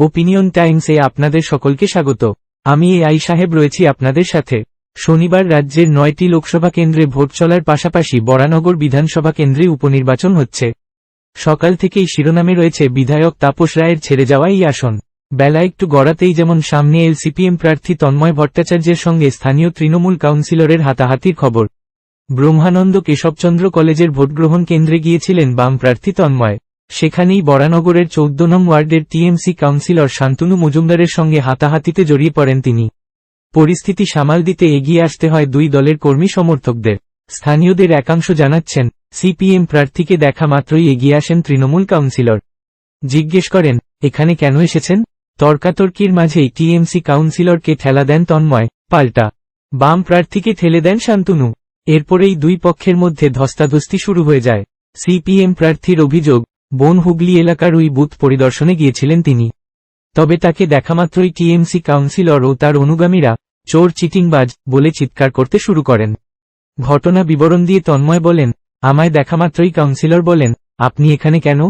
Opinion টাইমসে আপনাদের সকলকে স্বাগত। আমি এ আই সাহেব রয়েছি আপনাদের সাথে। শনিবার রাজ্যের নয়টি লোকসভা কেন্দ্রে ভোট চলার পাশাপাশি বরানগর বিধানসভা কেন্দ্রে উপনির্বাচন হচ্ছে। সকাল থেকেই শিরোনামে রয়েছে বিধায়ক তাপস রায়ের ছেড়ে যাওয়া এই আসন। বেলা একটু গড়াতেই যেমন সামনে এলসিপিএম প্রার্থী তন্ময় ভট্টাচার্যের সঙ্গে স্থানীয় তৃণমূল কাউন্সিলরের হাতাহাতির খবর। ব্রহ্মানন্দ কেশবচন্দ্র কলেজের ভোটগ্রহণ কেন্দ্রে গিয়েছিলেন বাম প্রার্থী তন্ময়। সেখানেই বরানগরের চৌদ্দ নং ওয়ার্ডের টিএমসি কাউন্সিলর শান্তনু মজুমদারের সঙ্গে হাতাহাতিতে জড়িয়ে পড়েন তিনি। পরিস্থিতি সামাল দিতে এগিয়ে আসতে হয় দুই দলের কর্মী সমর্থকদের। স্থানীয়দের একাংশ জানাচ্ছেন, সিপিএম প্রার্থীকে দেখা মাত্রই এগিয়ে আসেন তৃণমূল কাউন্সিলর। জিজ্ঞেস করেন, এখানে কেন এসেছেন? তর্কাতর্কির মাঝেই টিএমসি কাউন্সিলরকে ঠেলা দেন তন্ময়, পাল্টা। বাম প্রার্থীকে ঠেলে দেন শান্তনু। এরপরেই দুই পক্ষের মধ্যে ধস্তাধস্তি শুরু হয়ে যায়। সিপিএম প্রার্থীর অভিযোগ বন হুগলি এলাকার ওই বুথ পরিদর্শনে গিয়েছিলেন তিনি। তবে তাকে দেখামাত্রই টিএমসি কাউন্সিলর ও তার অনুগামীরা চোর চিটিংবাজ বলে চিৎকার করতে শুরু করেন। ঘটনা বিবরণ দিয়ে তন্ময় বলেন, আমায় দেখামাত্রই কাউন্সিলর বলেন, আপনি এখানে কেন?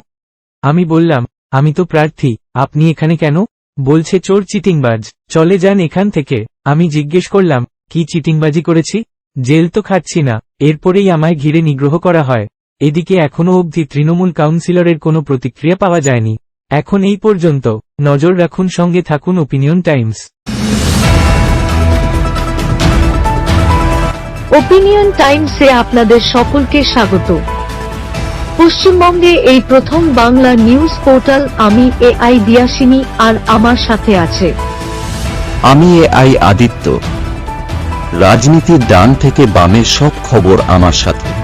আমি বললাম, আমি তো প্রার্থী, আপনি এখানে কেন? বলছে চোর চিটিংবাজ, চলে যান এখান থেকে, আমি জিজ্ঞেস করলাম, কি চিটিংবাজি করেছি? জেল তো খাচ্ছি না, এরপরেই আমায় ঘিরে নিগ্রহ করা হয়। এদিকে এখনও অবধি তৃণমূল কাউন্সিলরের কোনো প্রতিক্রিয়া পাওয়া যায়নি। এখন এই পর্যন্ত নজর রাখুন সঙ্গে থাকুন ওপিনিয়ন টাইমস ওপিনিয়ন টাইমসে আপনাদের সকলকে স্বাগত। পশ্চিমবঙ্গে এই প্রথম বাংলা নিউজ পোর্টাল আমি এ আই দিয়াসিনী আর আমার সাথে আছে। আমি এ আই আদিত্য। রাজনীতির ডান থেকে বামের সব খবর আমার সাথে।